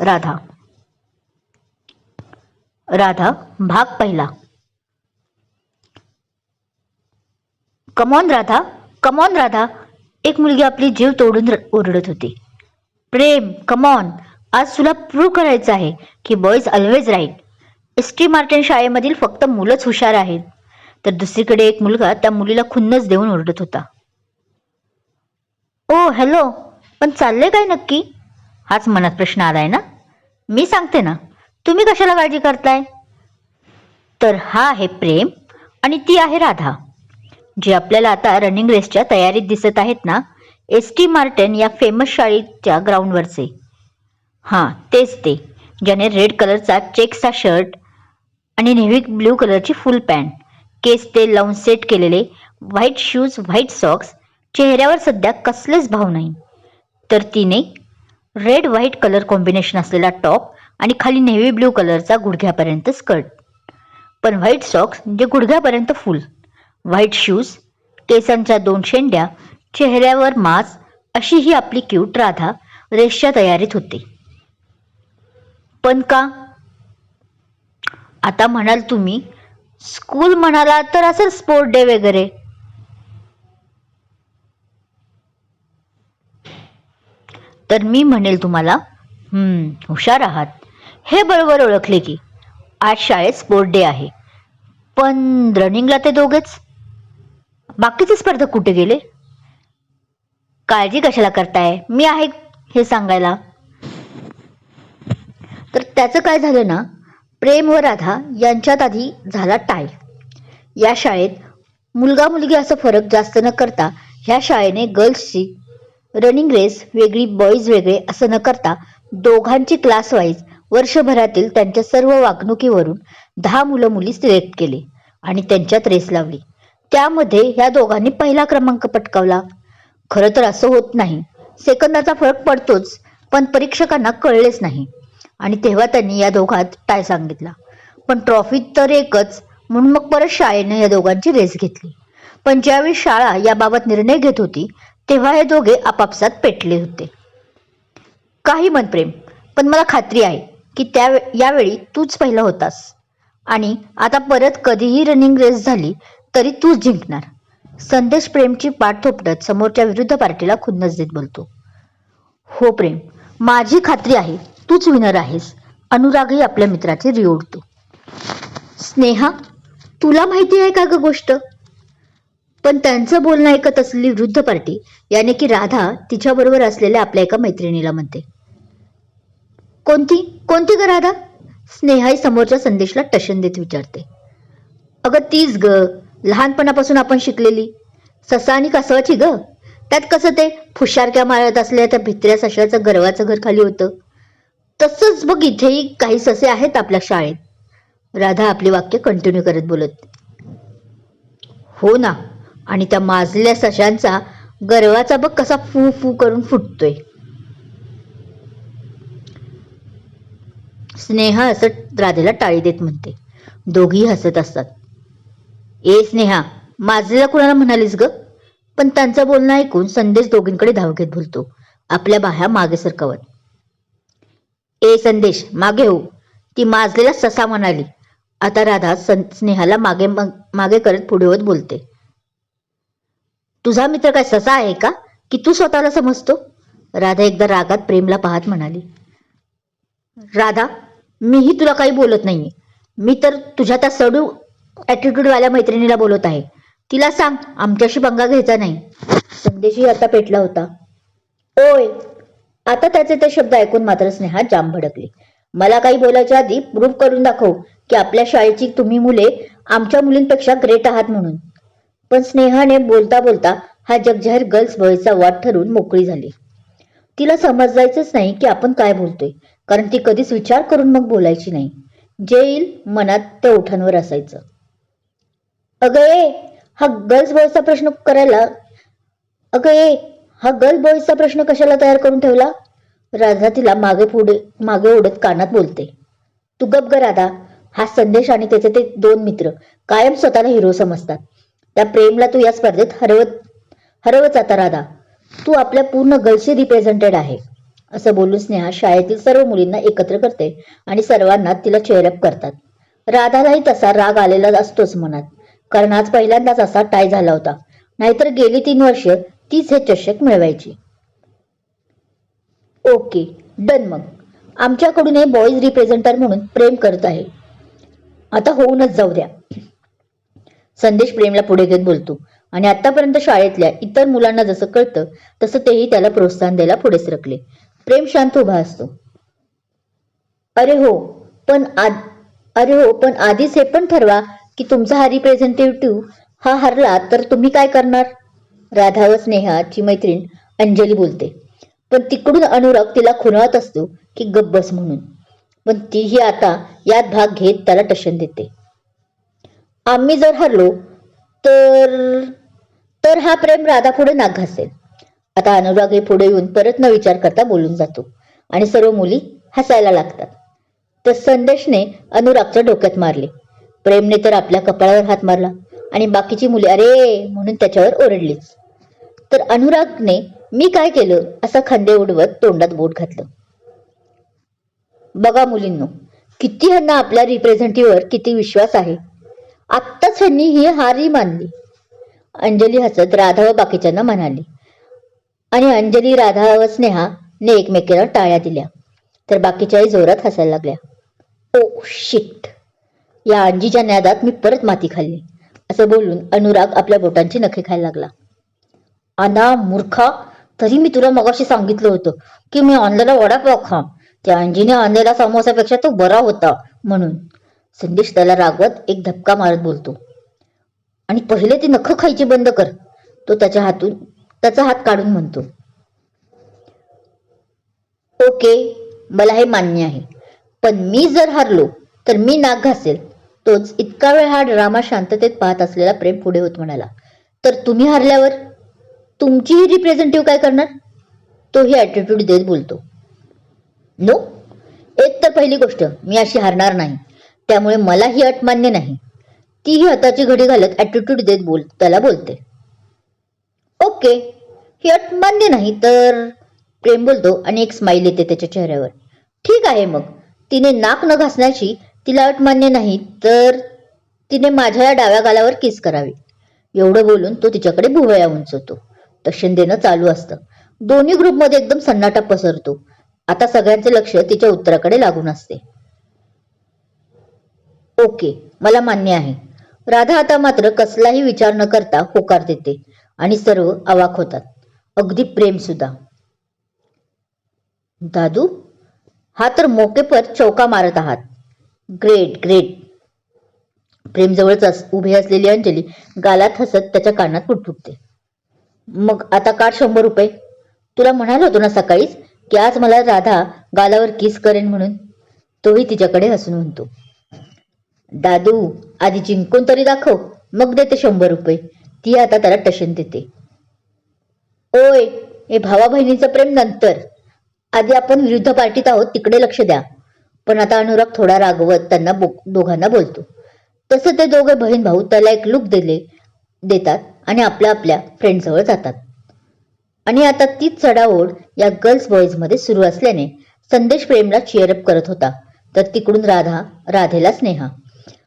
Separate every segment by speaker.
Speaker 1: राधा. राधा भाग पहिला. Come on Radha. Come on Radha. एक मुलगी आपली जीव तोडून ओरडत होती. प्रेम कमॉन आज तुला प्रूव्ह करायचं आहे की boys always right S T Martin शाळेमधील फक्त मुलंच हुशार आहेत. तर दुसरीकडे एक मुलगा त्या मुलीला खुन्नच देऊन ओरडत होता. ओ हॅलो पण चाललंय काय नक्की? हाच मनात प्रश्न आलाय ना? मी सांगते ना. तुम्ही कशाला काळजी करताय? तर हा आहे प्रेम आणि ती आहे राधा. जे आपल्याला आता रनिंग रेसच्या तयारीत दिसत आहेत ना एस टी मार्टन या फेमस शाळेच्या ग्राउंडवरचे हां तेच ते. ज्याने रेड कलरचा चेक्सचा शर्ट आणि नेव्ही ब्ल्यू कलरची फुल पॅन्ट केस ते लावून सेट केलेले व्हाईट शूज व्हाईट सॉक्स चेहऱ्यावर सध्या कसलेच भाव नाही. तर तिने रेड व्हाईट कलर कॉम्बिनेशन असलेला टॉप आणि खाली नेव्ही ब्ल्यू कलरचा गुडघ्यापर्यंत स्कर्ट पण व्हाईट सॉक्स जे गुडघ्यापर्यंत फुल व्हाईट शूज केसांच्या दोन शेंड्या चेहऱ्यावर मास अशी ही आपली क्यूट राधा रेसच्या तयारीत होते. पण का? आता म्हणाल तुम्ही स्कूल म्हणाला तर असं स्पोर्ट डे वगैरे. तर मी म्हणेल तुम्हाला हम्म हुशार आहात. हे बरोबर ओळखले की आज शाळेत स्पोर्ट डे आहे. पण रनिंगला ते दोघेच? बाकीचे स्पर्धक कुठे गेले? काळजी कशाला करताय? मी आहे हे सांगायला. तर त्याचं काय झालं ना प्रेम व राधा यांच्यात आधी झाला टाय या शाळेत मुलगा मुलगी असं फरक जास्त न करता ह्या शाळेने गर्ल्सची रनिंग रेस वेगळी बॉईज वेगळे असं न करता दोघांची क्लास वाईज वर्षभरातील त्यांच्या सर्व वागणुकीवरून दहा मुलं मुली सिलेक्ट केली आणि त्यांच्यात रेस लावली. त्यामध्ये ह्या दोघांनी पहिला क्रमांक पटकावला. खरं तर असं होत नाही. सेकंदाचा फरक पडतोच पण परीक्षकांना कळलेच नाही. आणि तेव्हा त्यांनी या दोघात टाय सांगितला. पण ट्रॉफी तर एकच म्हणून मग परत शाळेने या दोघांची रेस घेतली. पण ज्यावेळी शाळा याबाबत निर्णय घेत होती तेव्हा हे दोघे आपापसात पेटले होते. काही मनप्रेम पण मला खात्री आहे की त्या यावेळी तूच पहिला होतास. आणि आता परत कधीही रनिंग रेस झाली तरी तूच जिंकणार. संदेश प्रेमची पाठ थोपटत समोरच्या विरुद्ध पार्टीला खुन्नस देत बोलतो. हो प्रेम माझी खात्री आहे तूच विनर आहेस. अनुरागही आपल्या मित्राचे रिओडतो स्नेहा तुला माहिती आहे का ग गोष्ट? पण त्यांचं बोलणं ऐकत असलेली वृद्ध पार्टी याने की राधा तिच्याबरोबर असलेल्या आपल्या एका मैत्रिणीला म्हणते. कोणती? कोणती ग राधा? स्नेहाई समोरच्या संदेशला टशन देत विचारते. अगं तीच ग लहानपणापासून आपण शिकलेली. ससा आणि कासवाची ग? त्यात कसं ते? फुशारक्या मारत असल्या त्या भित्र्या सशाचं गर्वाचं घर खाली होतं. तसंच बघ इथेही काही ससे आहेत आपल्या शाळेत. राधा आपली वाक्य कंटिन्यू करत बोलत हो ना. आणि त्या माजल्या सशांचा गर्वाचा बघ कसा फू फू करून फुटतोय. स्नेहा हसत राधेला टाळी देत म्हणते. दोघी हसत असतात. ए स्नेहा माजलेला कुणाला म्हणालीस ग? पण त्यांचं बोलणं ऐकून संदेश दोघींकडे धाव घेत बोलतो. आपल्या बाह्या मागे सरकवत. ए संदेश मागे हो. ती माजलेला ससा म्हणाली. आता राधा सं स्नेहाला मागे मागे करत पुढे होत बोलते. तुझा मित्र काय ससा आहे का? की तू स्वतःला समजतो? राधा एकदा रागात प्रेमला पाहत म्हणाली. राधा मीही तुला काही बोलत नाहीये. मी तर तुझ्या त्या सडू ॲटिट्यूडवाल्या मैत्रिणीला बोलत आहे. तिला सांग आमच्याशी पंगा घ्यायचा नाही. संदेशही आता पेटला होता. ओय आता त्याचे ते शब्द ऐकून मात्र स्नेहा जाम भडकली. मला काही बोलायच्या आधी प्रूफ करून दाखव की आपल्या शाळेची तुम्ही मुले आमच्या मुलींपेक्षा ग्रेट आहात म्हणून. पण स्नेहाने बोलता बोलता हा जगजाहीर गर्ल्स बॉयचा वाट ठरवून मोकळी झाली. तिला समजायचंच नाही की आपण काय बोलतोय कारण ती कधीच विचार करून मग बोलायची नाही. जे येईल मनात त्या ओठांवर असायचं. अगं ए हा गर्ल्स बॉयचा प्रश्न करायला अगं ए हा गर्ल बॉयचा प्रश्न कशाला तयार करून ठेवला? राधा तिला मागे पुढे मागे ओढत कानात बोलते. तू गप ग राधा हा संदेश आणि त्याचे ते दोन मित्र कायम स्वतःला हिरो समजतात. त्या प्रेमला तू या स्पर्धेत हरवत हरवत आता राधा. तू आपल्या पूर्ण गर्ल्सची रिप्रेझेंटेड आहे असं बोलून स्नेहा शाळेतील सर्व मुलींना एकत्र करते आणि सर्वांना तिला चेअरअप करतात. राधालाही तसा राग आलेला असतोच मनात कारण आज पहिल्यांदाच असा टाय झाला होता. नाहीतर गेली तीन वर्ष तीच हे चषक मिळवायची. ओके डन मग. आमच्याकडून हे बॉईज रिप्रेझेंटर म्हणून प्रेम करत आहे. आता होऊनच जाऊ द्या. संदेश प्रेमला पुढे घेत बोलतो. आणि आतापर्यंत शाळेतल्या इतर मुलांना जसं कळतं तसं तेही त्याला प्रोत्साहन द्यायला पुढे सरकले प्रेम शांत उभा असतो. अरे हो पण आद अरे हो पण आधीच हे पण ठरवा की तुमचा हा रिप्रेझेंटेटिव्ह हा हरला तर तुम्ही काय करणार? राधा व स्नेहाची मैत्रीण अंजली बोलते. पण तिकडून अनुराग तिला खुणावत असतो की गब्बस म्हणून. पण तीही आता यात भाग घेत त्याला टशन देते. आम्ही जर हरलो तर तर हा प्रेम राधा पुढे नाक घासेल. आता अनुराग हे पुढे येऊन परत न विचार करता बोलून जातो आणि सर्व मुली हसायला लागतात. तर संदेशने अनुरागच्या डोक्यात मारले. प्रेमने तर आपल्या कपाळावर हात मारला आणि बाकीची मुले अरे! म्हणून त्याच्यावर ओरडलीच. तर अनुरागने मी काय केलं? असा खांदे उडवत तोंडात बोट घातलं. बघा मुलींनो किती ह्यांना आपल्या रिप्रेझेंटेटिव्हवर किती विश्वास आहे. आत्ताच ह्यांनी ही हारी मानली. अंजली हसत राधा व बाकीच्यांना म्हणाली आणि अंजली राधा व स्नेहाने एकमेकीला टाळ्या दिल्या. तर बाकीच्याही जोरात हसायला लागल्या. Oh shit! या अंजीच्या न्यादात मी परत माती खाल्ली. असं बोलून अनुराग आपल्या बोटांची नखे खायला लागला. अना मूर्खा! तरी मी तुला मगाशी सांगितलं होतं की मी आणलेला वडापाव खा. त्या अंजीने आणलेला समोसापेक्षा तो बरा होता म्हणून संदेश त्याला रागवत एक धपका मारत बोलतो. आणि पहिले ती नखं खायची बंद कर. तो त्याच्या हातून त्याचा हात काढून म्हणतो. ओके मला हे मान्य आहे. पण मी जर हारलो तर मी नाक घासेल. तोच इतका वेळ हा ड्रामा शांततेत पाहत असलेला प्रेम पुढे होत म्हणाला. तर तुम्ही हारल्यावर? तुमचीही रिप्रेझेंटेटिव्ह काय करणार? तोही ॲटिट्यूड देत बोलतो. नो एक तर पहिली गोष्ट मी अशी हारणार नाही. त्यामुळे मला ही अट मान्य नाही. तीही हाताची घडी घालत ॲटिट्यूड देत बोल त्याला बोलते. ओके ही अट मान्य नाही तर? प्रेम बोलतो आणि एक स्माईल येते त्याच्या चेहऱ्यावर. ठीक आहे मग. तिने नाक न घासण्याची तिला अट मान्य नाही तर? तिने माझ्या या डाव्या गालावर किस करावी. एवढं बोलून तो तिच्याकडे भुवया उंचवतो. दक्षिण देणं चालू असतं. दोन्ही ग्रुपमध्ये एकदम सन्नाटा पसरतो. आता सगळ्यांचे लक्ष तिच्या उत्तराकडे लागून असते. ओके मला मान्य आहे. राधा आता मात्र कसलाही विचार न करता होकार देते आणि सर्व अवाक होतात. अगदी प्रेम सुद्धा. दादू हा तर मोकेपर चौका मारत आहात. Great great. प्रेम जवळच अस- उभी असलेली अंजली गालात हसत त्याच्या कानात पुटपुटते. मग आता काढ शंभर रुपये. तुला म्हणाल होतो ना सकाळीच की आज मला राधा गालावर किस करेन म्हणून? तोही तिच्याकडे हसून म्हणतो. दादू आधी जिंकून तरी दाखव मग देते शंभर रुपये. ती आता त्याला टशन देते. ओय हे भावा बहिणीचं प्रेम नंतर. आधी आपण विरुद्ध पार्टीत आहोत तिकडे लक्ष द्या. पण आता अनुराग थोडा रागवत त्यांना दोघांना बोलतो. तसं ते दोघे बहीण भाऊ त्याला एक लुक दिले देतात आणि आपल्या आपल्या फ्रेंडजवळ जातात. आणि आता तीच चढाओढ या गर्ल्स बॉईजमध्ये सुरू असल्याने संदेश प्रेमला चिअरअप करत होता. तर तिकडून राधा राधेला स्नेहा.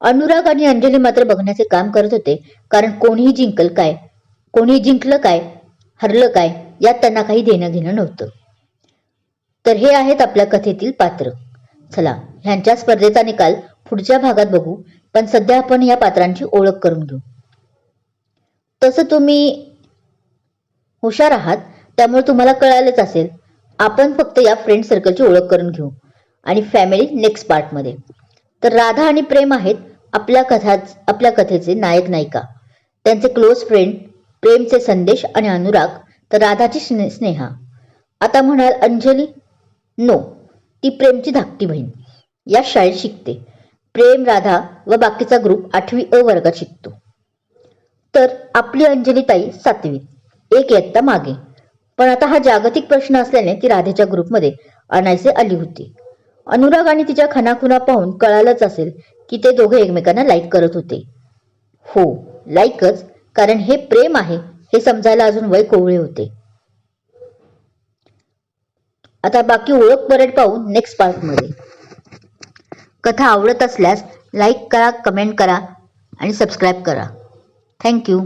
Speaker 1: अनुराग आणि अंजली मात्र बघण्याचे काम करत होते. कारण कोणीही जिंकल काय कोणी जिंकलं काय हरलं काय यात त्यांना काही देणं घेणं नव्हतं. तर हे आहेत आपल्या कथेतील पात्र. चला ह्यांच्या स्पर्धेचा निकाल पुढच्या भागात बघू पण सध्या आपण या पात्रांची ओळख करून घेऊ. तसं तुम्ही हुशार आहात त्यामुळे तुम्हाला कळालंच असेल. आपण फक्त या फ्रेंड सर्कलची ओळख करून घेऊ आणि फॅमिली नेक्स्ट पार्टमध्ये तर राधा आणि प्रेम आहेत आपल्या कथा आपल्या कथेचे नायक नायिका. त्यांचे क्लोज फ्रेंड प्रेमचे संदेश आणि अनुराग तर राधाची स्ने स्नेहा. आता म्हणाल अंजली नो ती प्रेमची धाकटी बहीण. या शाळेत शिकते. प्रेम राधा व बाकीचा ग्रुप आठवी अ वर्गात शिकतो. तर आपली अंजली ताई सातवीत एक इयत्ता मागे. पण आता हा जागतिक प्रश्न असल्याने ती राधेच्या ग्रुपमध्ये आणायचे आली होती. अनुराग आणि तिच्या खनाखुना पाहून कळालंच असेल की ते दोघे एकमेकांना लाईक करत होते. हो लाईकच कारण हे प्रेम आहे हे समजायला अजून वय कोवळे होते. आता बाकी ओळख परेड पाहून नेक्स्ट पार्टमध्ये कथा आवडत असल्यास लाईक करा कमेंट करा आणि सबस्क्राईब करा. थँक्यू